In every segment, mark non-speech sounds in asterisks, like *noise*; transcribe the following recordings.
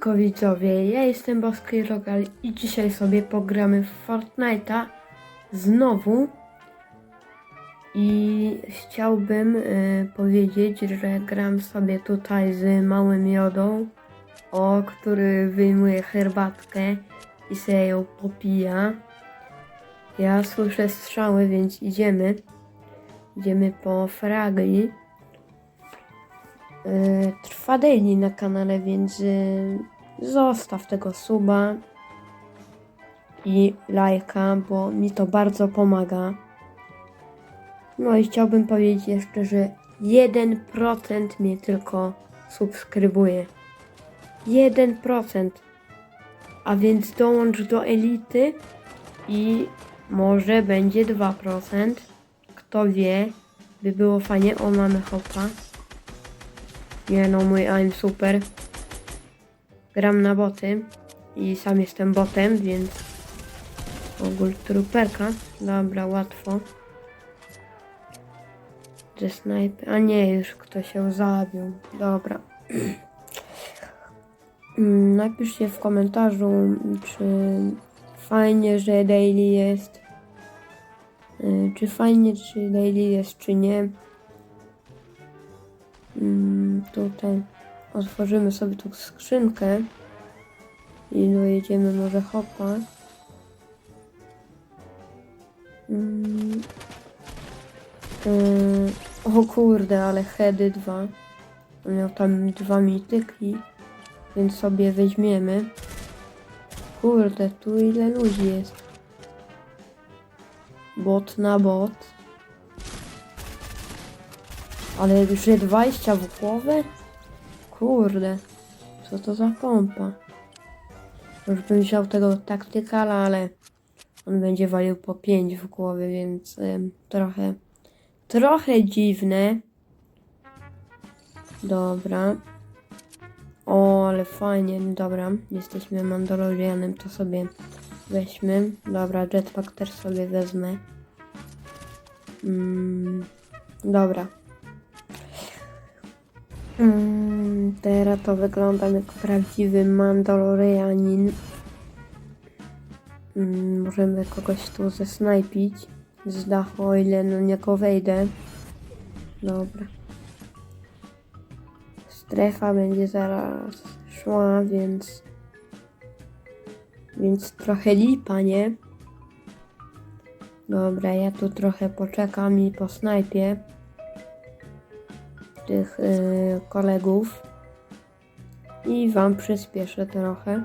Siemanko widzowie, ja jestem Boski Rogal i dzisiaj sobie pogramy w Fortnite'a znowu i chciałbym y, powiedzieć, że gram sobie tutaj z małym jodą, o który wyjmuje herbatkę i sobie ją popija. Ja słyszę strzały, więc idziemy. Idziemy po fragi. Y, trwa daily na kanale, więc y, zostaw tego suba i lajka, bo mi to bardzo pomaga. No i chciałbym powiedzieć jeszcze, że 1% mnie tylko subskrybuje. 1%. A więc dołącz do elity i może będzie 2%. Kto wie, by było fajnie. O, mamy hopa. Nie no, mój aim super. Gram na boty i sam jestem botem, więc ogól truperka. Dobra, łatwo. Że snajper. A nie, już ktoś się zabił. Dobra. *clears throat* Mm, Napiszcie w komentarzu, czy fajnie, że daily jest. Y, Czy fajnie, czy daily jest, czy nie. Tutaj otworzymy sobie tą skrzynkę i dojedziemy może hopa. Mm, yy, o kurde, ale dwa. On miał tam dwa mityki, więc sobie weźmiemy. Kurde, tu ile ludzi jest. Bot na bot. Ale że 20 w głowę? Kurde, co to za pompa? Już bym wziął tego taktykala, ale on będzie walił po 5 w głowie, więc trochę, trochę dziwne. Dobra. O, ale fajnie, dobra. Jesteśmy Mandalorianem, to sobie weźmy. Dobra, jetpack też sobie wezmę. Mm, dobra. Mm, teraz to wyglądam jak prawdziwy Mandalorianin. Mm, możemy kogoś tu zesnajpić z dachu, o ile na niego wejdę. Dobra. Strefa będzie zaraz szła, więc... Więc trochę lipa, nie? Dobra, ja tu trochę poczekam i po snajpie tych y, kolegów i wam przyspieszę trochę.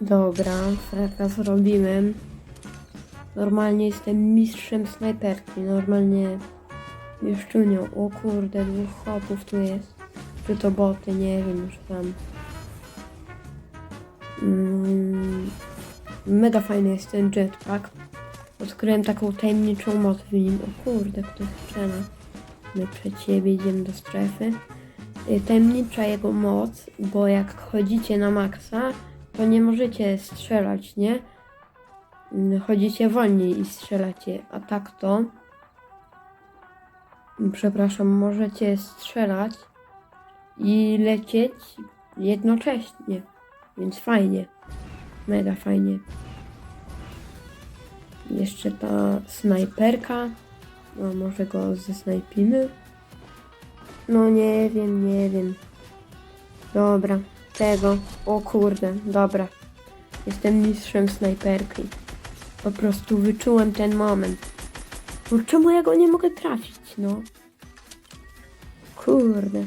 Dobra, fraka zrobiłem. Normalnie jestem mistrzem snajperki. Normalnie mieszczunią. O kurde, dwóch chłopów tu jest. Czy to boty, nie wiem już tam. Mm, mega fajny jest ten jetpack. Odkryłem taką tajemniczą moc w nim. O kurde, ktoś strzela. My przed siebie idziemy do strefy. Y, Tajemnicza jego moc, bo jak chodzicie na maksa, to nie możecie strzelać, nie? Mm, Chodzicie wolniej i strzelacie, a tak to. mm, Przepraszam, możecie strzelać i lecieć jednocześnie, więc fajnie. Mega fajnie. Jeszcze ta snajperka. No, może go zesnajpimy. No nie wiem, nie wiem. Dobra, tego. O kurde, dobra. Jestem mistrzem snajperki. Po prostu wyczułem ten moment. Bo czemu ja go nie mogę trafić, no? Kurde.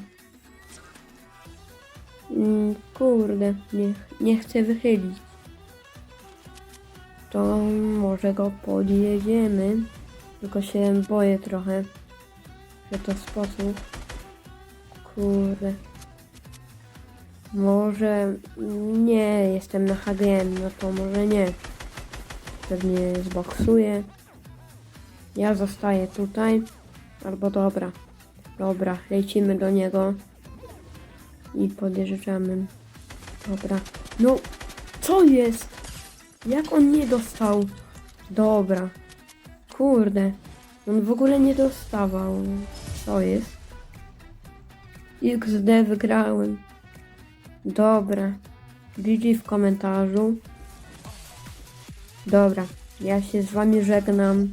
Mm, kurde, nie, nie chcę wychylić. to może go podjedziemy. Tylko się boję trochę, że to sposób. Kurde. Może nie, jestem na HGM, no to może nie. Pewnie zboksuję. Ja zostaję tutaj. Albo dobra. Dobra, lecimy do niego. I podjeżdżamy. Dobra. No, co jest? Jak on nie dostał? Dobra. Kurde. On w ogóle nie dostawał. Co jest? XD wygrałem. Dobra. GG w komentarzu. Dobra. Ja się z wami żegnam.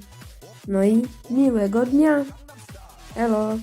No i miłego dnia. Elo.